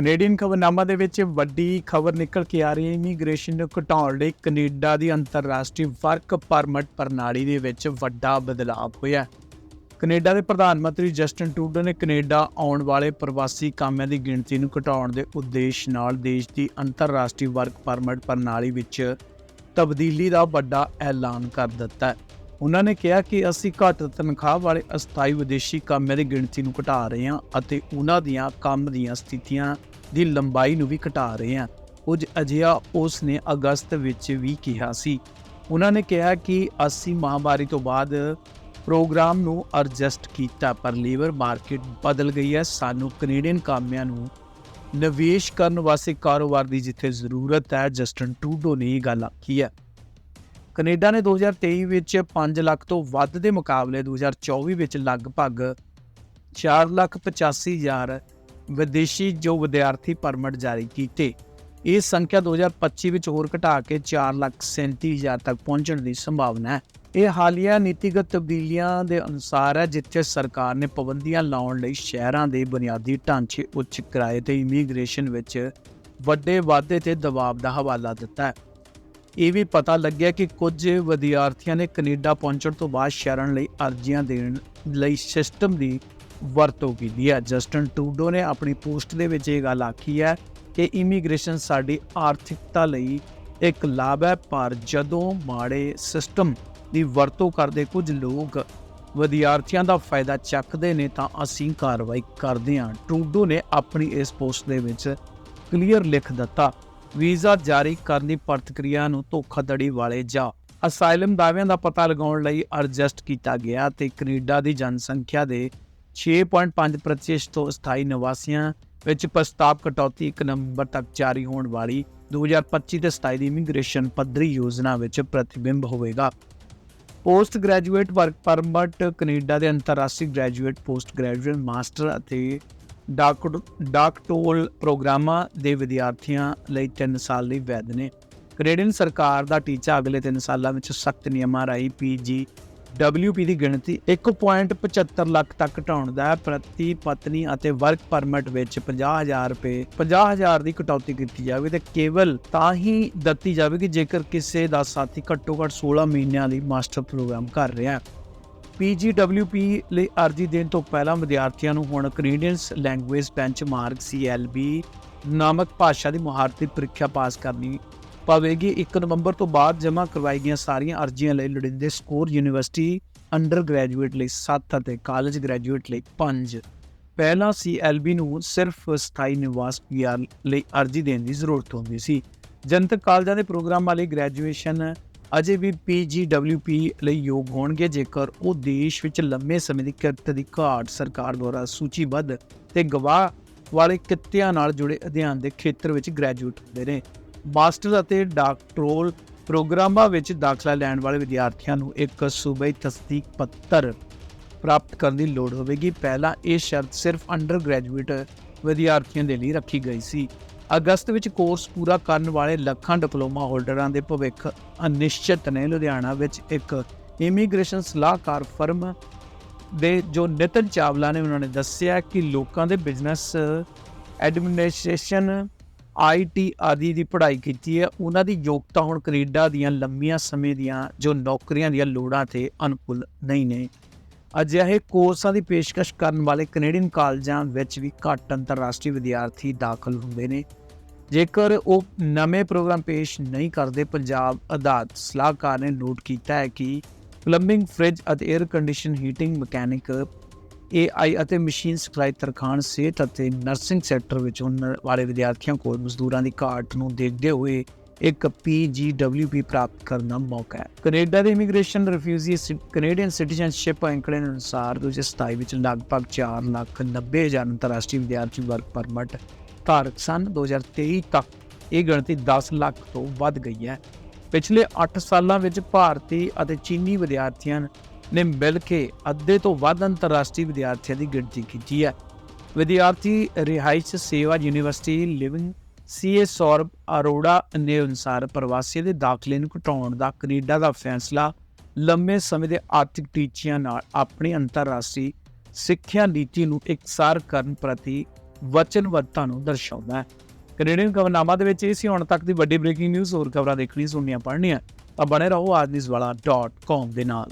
Canadian ਖਬਰਨਾਮਾ ਦੇ ਵਿੱਚ ਵੱਡੀ ਖਬਰ ਨਿਕਲ ਕੇ ਆ ਰਹੀ ਹੈ ਇਮੀਗ੍ਰੇਸ਼ਨ ਨੂੰ ਘਟਾਉਣ ਲਈ ਕੈਨੇਡਾ ਦੀ ਅੰਤਰਰਾਸ਼ਟਰੀ ਵਰਕ ਪਰਮਿਟ ਪ੍ਰਣਾਲੀ ਦੇ ਵਿੱਚ ਵੱਡਾ ਬਦਲਾਅ ਹੋਇਆ ਹੈ। ਕੈਨੇਡਾ ਦੇ ਪ੍ਰਧਾਨ ਮੰਤਰੀ ਜਸਟਨ ਟਰੂਡੋ ਨੇ ਕੈਨੇਡਾ ਆਉਣ ਵਾਲੇ ਪ੍ਰਵਾਸੀ ਕਾਮਿਆਂ ਦੀ ਗਿਣਤੀ ਨੂੰ ਘਟਾਉਣ ਦੇ ਉਦੇਸ਼ ਨਾਲ ਦੇਸ਼ ਦੀ ਅੰਤਰਰਾਸ਼ਟਰੀ ਵਰਕ ਪਰਮਿਟ ਪ੍ਰਣਾਲੀ ਵਿੱਚ ਤਬਦੀਲੀ ਦਾ ਵੱਡਾ ਐਲਾਨ ਕਰ ਦਿੱਤਾ ਹੈ ਉਹਨਾਂ ਨੇ ਕਿਹਾ ਕਿ ਅਸੀਂ ਘੱਟ ਤਨਖਾਹ ਵਾਲੇ ਅਸਥਾਈ ਵਿਦੇਸ਼ੀ ਕਾਮਿਆਂ ਦੀ ਗਿਣਤੀ ਨੂੰ ਘਟਾ ਰਹੇ ਹਾਂ ਅਤੇ ਉਹਨਾਂ ਦੀਆਂ ਕੰਮ ਦੀਆਂ ਸਥਿਤੀਆਂ ਦੀ ਲੰਬਾਈ ਨੂੰ ਵੀ ਘਟਾ ਰਹੇ ਹਾਂ ਕੁਝ ਅਜਿਹਾ ਉਸ ਨੇ ਅਗਸਤ ਵਿੱਚ ਵੀ ਕਿਹਾ ਸੀ। ਉਹਨਾਂ ਨੇ ਕਿਹਾ ਕਿ ਅਸੀਂ ਮਹਾਮਾਰੀ ਤੋਂ ਬਾਅਦ ਪ੍ਰੋਗਰਾਮ ਨੂੰ ਅਡਜਸਟ ਕੀਤਾ, ਪਰ ਲੇਬਰ ਮਾਰਕੀਟ ਬਦਲ ਗਈ ਹੈ। ਸਾਨੂੰ ਕੈਨੇਡੀਅਨ ਕਾਮਿਆਂ ਨੂੰ ਨਿਵੇਸ਼ ਕਰਨ ਵਾਸਤੇ ਕਾਰੋਬਾਰ ਦੀ ਜਿੱਥੇ ਜ਼ਰੂਰਤ ਹੈ, ਜਸਟਨ ਟੂਡੋ ਨੇ ਇਹ ਗੱਲ ਆਖੀ ਹੈ। ਕੈਨੇਡਾ ਨੇ 2023 ਵਿੱਚ 5 ਲੱਖ ਤੋਂ ਵੱਧ ਦੇ ਮੁਕਾਬਲੇ 2024 ਵਿੱਚ ਲਗਭਗ 485000 ਵਿਦੇਸ਼ੀ ਜੋ ਵਿਦਿਆਰਥੀ ਪਰਮਿਟ ਜਾਰੀ ਕੀਤੇ। ਇਹ ਸੰਖਿਆ 2025 ਵਿੱਚ ਹੋਰ ਘਟਾ ਕੇ 437000 ਤੱਕ ਪਹੁੰਚਣ ਦੀ ਸੰਭਾਵਨਾ ਹੈ। ਇਹ ਹਾਲੀਆ ਨੀਤੀਗਤ ਤਬਦੀਲੀਆਂ ਦੇ ਅਨੁਸਾਰ ਹੈ, ਜਿੱਥੇ ਸਰਕਾਰ ਨੇ ਪਾਬੰਦੀਆਂ ਲਾਉਣ ਲਈ ਸ਼ਹਿਰਾਂ ਦੇ ਬੁਨਿਆਦੀ ਢਾਂਚੇ ਉੱਚ ਕਿਰਾਏ ਤੇ ਇਮੀਗ੍ਰੇਸ਼ਨ ਵਿੱਚ ਵੱਡੇ ਵਾਧੇ ਤੇ ਦਬਾਅ ਦਾ ਹਵਾਲਾ ਦਿੱਤਾ ਹੈ। ਇਹ ਵੀ ਪਤਾ ਲੱਗਿਆ ਕਿ ਕੁਝ ਵਿਦਿਆਰਥੀਆਂ ਨੇ ਕੈਨੇਡਾ ਪਹੁੰਚਣ ਤੋਂ ਬਾਅਦ ਸ਼ਰਨ ਲਈ ਅਰਜ਼ੀਆਂ ਦੇਣ ਲਈ ਸਿਸਟਮ ਦੀ ਵਰਤੋਂ ਕੀਤੀ ਹੈ। ਜਸਟਨ ਟੂਡੋ ਨੇ ਆਪਣੀ ਪੋਸਟ ਦੇ ਵਿੱਚ ਇਹ ਗੱਲ ਆਖੀ ਹੈ ਕਿ ਇਮੀਗ੍ਰੇਸ਼ਨ ਸਾਡੀ ਆਰਥਿਕਤਾ ਲਈ ਇੱਕ ਲਾਭ ਹੈ, ਪਰ ਜਦੋਂ ਮਾੜੇ ਸਿਸਟਮ ਦੀ ਵਰਤੋਂ ਕਰਦੇ ਕੁਝ ਲੋਕ ਵਿਦਿਆਰਥੀਆਂ ਦਾ ਫਾਇਦਾ ਚੱਕਦੇ ਨੇ ਤਾਂ ਅਸੀਂ ਕਾਰਵਾਈ ਕਰਦੇ ਹਾਂ। ਟੂਡੋ ਨੇ ਆਪਣੀ ਇਸ ਪੋਸਟ ਦੇ ਵਿੱਚ ਕਲੀਅਰ ਲਿਖ ਦਿੱਤਾ, ਵੀਜ਼ਾ ਜਾਰੀ ਕਰਨ ਦੀ ਪ੍ਰਕਿਰਿਆ ਨੂੰ ਧੋਖਾਧੜੀ ਵਾਲੇ ਜਾਂ ਅਸਾਈਲਮ ਦਾਅਵਿਆਂ ਦਾ ਪਤਾ ਲਗਾਉਣ ਲਈ ਅਡਜਸਟ ਕੀਤਾ ਗਿਆ ਤੇ ਕੈਨੇਡਾ ਦੀ ਜਨਸੰਖਿਆ ਦੇ 6.5% ਤੋਂ ਸਥਾਈ ਨਿਵਾਸੀਆਂ ਵਿੱਚ ਪ੍ਰਸਤਾਵ ਕਟੌਤੀ 1 ਨਵੰਬਰ ਤੱਕ ਜਾਰੀ ਹੋਣ ਵਾਲੀ 2025 ਤੇ 27 ਦੀ ਇਮੀਗ੍ਰੇਸ਼ਨ ਪੱਧਰੀ ਯੋਜਨਾ ਵਿੱਚ ਪ੍ਰਤੀਬਿੰਬ ਹੋਵੇਗਾ। Post graduate work permit Canada ਦੇ ਅੰਤਰਰਾਸ਼ਟਰੀ ਗ੍ਰੈਜੂਏਟ ਪੋਸਟ ਗ੍ਰੈਜੂਏਟ ਮਾਸਟਰ ਅਤੇ ਡਾਕ ਡਾਕਟੋਲ ਪ੍ਰੋਗਰਾਮਾਂ ਦੇ ਵਿਦਿਆਰਥੀਆਂ ਲਈ 3 ਸਾਲ ਲਈ ਵੈਧ ਨੇ। ਕੈਨੇਡੀਅਨ ਸਰਕਾਰ ਦਾ ਟੀਚਾ ਅਗਲੇ 3 ਸਾਲਾਂ ਵਿੱਚ ਸਖਤ ਨਿਯਮਾਂ ਰਾਹੀਂ ਪੀਜੀ WP ਦੀ ਗਿਣਤੀ 1.75 ਲੱਖ ਤੱਕ ਘਟਾਉਣ ਦਾ ਪ੍ਰਤੀ ਪਤਨੀ ਅਤੇ ਵਰਕ ਪਰਮਿਟ ਵਿੱਚ 50000 ਰੁਪਏ 50000 ਦੀ ਕਟੌਤੀ ਕੀਤੀ ਜਾਵੇ ਤੇ ਕੇਵਲ ਤਾਂ ਹੀ ਦਿੱਤੀ ਜਾਵੇਗੀ ਜੇਕਰ ਕਿਸੇ ਦਾ ਸਾਥੀ ਘੱਟੋ ਘੱਟ 16 ਮਹੀਨਿਆਂ ਲਈ ਮਾਸਟਰ ਪ੍ਰੋਗਰਾਮ ਕਰ ਰਿਹਾ ਹੈ। PGWP ਲਈ ਅਰਜ਼ੀ ਦੇਣ ਤੋਂ ਪਹਿਲਾਂ ਵਿਦਿਆਰਥੀਆਂ ਨੂੰ ਹੁਣ ਕੈਨੇਡੀਅਨਸ ਲੈਂਗੁਏਜ ਬੈਂਚਮਾਰਕ CLB ਨਾਮਕ ਭਾਸ਼ਾ ਦੀ ਮੁਹਾਰਤੀ ਪ੍ਰੀਖਿਆ ਪਾਸ ਕਰਨੀ ਪਵੇਗੀ। 1 ਨਵੰਬਰ ਤੋਂ ਬਾਅਦ ਜਮ੍ਹਾਂ ਕਰਵਾਈ ਗਈਆਂ ਸਾਰੀਆਂ ਅਰਜ਼ੀਆਂ ਲਈ ਲੋੜੀਂਦੇ ਸਕੋਰ ਯੂਨੀਵਰਸਿਟੀ ਅੰਡਰ ਗ੍ਰੈਜੂਏਟ ਲਈ 7 ਅਤੇ ਕਾਲਜ ਗ੍ਰੈਜੂਏਟ ਲਈ 5 ਪਹਿਲਾਂ CLB ਨੂੰ ਸਿਰਫ ਸਥਾਈ ਨਿਵਾਸ PR ਲਈ ਅਰਜ਼ੀ ਦੇਣ ਦੀ ਜ਼ਰੂਰਤ ਹੁੰਦੀ ਸੀ। ਜਨਤਕ ਕਾਲਜਾਂ ਦੇ ਪ੍ਰੋਗਰਾਮਾਂ ਲਈ ਗ੍ਰੈਜੂਏਸ਼ਨ ਅਜੇ ਵੀ PGWP ਲਈ ਯੋਗ ਹੋਣਗੇ, ਜੇਕਰ ਉਹ ਦੇਸ਼ ਵਿੱਚ ਲੰਮੇ ਸਮੇਂ ਦੀ ਕਿਰਤ ਦੀ ਘਾਟ ਸਰਕਾਰ ਦੁਆਰਾ ਸੂਚੀਬੱਧ ਤੇ ਗਵਾਹ ਵਾਲੇ ਕਿੱਤਿਆਂ ਨਾਲ ਜੁੜੇ ਅਧਿਐਨ ਦੇ ਖੇਤਰ ਵਿੱਚ ਗ੍ਰੈਜੂਏਟ ਹੁੰਦੇ ਨੇ। ਮਾਸਟਰ ਅਤੇ ਡਾਕਟਰਲ ਪ੍ਰੋਗਰਾਮਾਂ ਵਿੱਚ ਦਾਖਲਾ ਲੈਣ ਵਾਲੇ ਵਿਦਿਆਰਥੀਆਂ ਨੂੰ ਇੱਕ ਸੂਬਾਈ ਤਸਦੀਕ ਪੱਤਰ ਪ੍ਰਾਪਤ ਕਰਨ ਦੀ ਲੋੜ ਹੋਵੇਗੀ। ਪਹਿਲਾਂ ਇਹ ਸ਼ਰਤ ਸਿਰਫ ਅੰਡਰ ਗ੍ਰੈਜੂਏਟ ਵਿਦਿਆਰਥੀਆਂ ਦੇ ਲਈ ਰੱਖੀ ਗਈ ਸੀ। ਅਗਸਤ ਵਿੱਚ ਕੋਰਸ ਪੂਰਾ ਕਰਨ ਵਾਲੇ ਲੱਖਾਂ ਡਿਪਲੋਮਾ ਹੋਲਡਰਾਂ ਦੇ ਭਵਿੱਖ ਅਨਿਸ਼ਚਿਤ ਨੇ। ਲੁਧਿਆਣਾ ਵਿੱਚ ਇੱਕ ਇਮੀਗ੍ਰੇਸ਼ਨ ਸਲਾਹਕਾਰ ਫਰਮ ਦੇ ਜੋ ਨਿਤਨ ਚਾਵਲਾ ਨੇ, ਉਹਨਾਂ ਨੇ ਦੱਸਿਆ ਕਿ ਲੋਕਾਂ ਦੇ ਬਿਜ਼ਨਸ ਐਡਮਿਨਿਸਟ੍ਰੇਸ਼ਨ ਆਈਟੀ ਆਦਿ ਦੀ ਪੜ੍ਹਾਈ ਕੀਤੀ ਹੈ। ਉਹਨਾਂ ਦੀ ਯੋਗਤਾ ਹੁਣ ਕੈਨੇਡਾ ਦੀਆਂ ਲੰਮੀਆਂ ਸਮੇਂ ਦੀਆਂ ਜੋ ਨੌਕਰੀਆਂ ਦੀਆਂ ਲੋੜਾਂ ਤੇ ਅਨੁਕੂਲ ਨਹੀਂ ਨੇ। ਅਜਿਹੇ ਕੋਰਸਾਂ ਦੀ ਪੇਸ਼ਕਸ਼ ਕਰਨ ਵਾਲੇ ਕੈਨੇਡੀਅਨ ਕਾਲਜਾਂ ਵਿੱਚ ਵੀ ਘੱਟ ਅੰਤਰਰਾਸ਼ਟਰੀ ਵਿਦਿਆਰਥੀ ਦਾਖਲ ਹੁੰਦੇ ਨੇ। ਜੇਕਰ ਉਹ ਨਵੇਂ ਪ੍ਰੋਗਰਾਮ ਪੇਸ਼ ਨਹੀਂ ਕਰਦੇ, ਪੰਜਾਬ ਅਦਾਲਤ ਸਲਾਹਕਾਰ ਨੇ ਨੋਟ ਕੀਤਾ ਹੈ ਕਿ ਪਲੰਬਿੰਗ ਫ੍ਰਿਜ ਅਤੇ air condition heating mechanic AI ਅਤੇ ਮਸ਼ੀਨ ਸਿਖਲਾਈ ਤਰਖਾਣ, ਸਿਹਤ ਅਤੇ ਨਰਸਿੰਗ ਸੈਕਟਰ ਵਿੱਚ ਉਹਨਾਂ ਵਾਲੇ ਵਿਦਿਆਰਥੀਆਂ ਕੋਲ ਮਜ਼ਦੂਰਾਂ ਦੀ ਘਾਟ ਨੂੰ ਦੇਖਦੇ ਹੋਏ ਇੱਕ PGWP ਪ੍ਰਾਪਤ ਕਰਨ ਦਾ ਮੌਕਾ ਹੈ। ਕੈਨੇਡਾ ਦੇ ਇਮੀਗ੍ਰੇਸ਼ਨ ਰਿਫਿਊਜੀ ਕੈਨੇਡੀਅਨ ਸਿਟੀਜ਼ਨਸ਼ਿਪ ਅੰਕੜੇ ਅਨੁਸਾਰ 2027 ਵਿੱਚ ਲਗਭਗ 4 ਲੱਖ 90 ਹਜ਼ਾਰ ਅੰਤਰਰਾਸ਼ਟਰੀ ਵਿਦਿਆਰਥੀ ਵਰਕ ਪਰਮਿਟ ਧਾਰਕ ਸਨ। 2023 ਤੱਕ ਇਹ ਗਿਣਤੀ 10 ਲੱਖ ਤੋਂ ਵੱਧ ਗਈ ਹੈ। ਪਿਛਲੇ 8 ਸਾਲਾਂ ਵਿੱਚ ਭਾਰਤੀ ਅਤੇ ਚੀਨੀ ਵਿਦਿਆਰਥੀਆਂ ਨੇ ਮਿਲ ਕੇ ਅੱਧੇ ਤੋਂ ਵੱਧ ਅੰਤਰਰਾਸ਼ਟਰੀ ਵਿਦਿਆਰਥੀਆਂ ਦੀ ਗਿਣਤੀ ਕੀਤੀ ਹੈ। ਵਿਦਿਆਰਥੀ ਰਿਹਾਇਸ਼ ਸੇਵਾ university living C A Saurabh Arora ਨੇ ਅਨੁਸਾਰ ਪ੍ਰਵਾਸੀ ਦੇ ਦਾਖਲੇ ਨੂੰ ਘਟਾਉਣ ਦਾ ਕੈਨੇਡਾ ਦਾ ਫੈਸਲਾ ਲੰਮੇ ਸਮੇਂ ਦੇ ਆਰਥਿਕ ਟੀਚਿਆਂ ਨਾਲ ਆਪਣੀ ਅੰਤਰਰਾਸ਼ਟਰੀ ਸਿੱਖਿਆ ਨੀਤੀ ਨੂੰ ਇਕਸਾਰ ਕਰਨ ਪ੍ਰਤੀ ਵਚਨਬੱਧਤਾ ਨੂੰ ਦਰਸਾਉਂਦਾ ਹੈ। ਕੈਨੇਡੀਅਨ ਖਬਰਨਾਮਾ ਦੇ ਵਿੱਚ ਇਹ ਸੀ, ਹੁਣ ਤੱਕ ਦੀ ਵੱਡੀ ਬ੍ਰੇਕਿੰਗ ਨਿਊਜ਼, ਹੋਰ ਖਬਰਾਂ ਦੇਖਣੀ ਸੁਣਨੀਆਂ, ਪੜ੍ਹਨੀਆਂ, ਤਾਂ ਬਣੇ ਰਹੋ ਆਜਨੀਸਵਾਲਾ.com ਦੇ ਨਾਲ।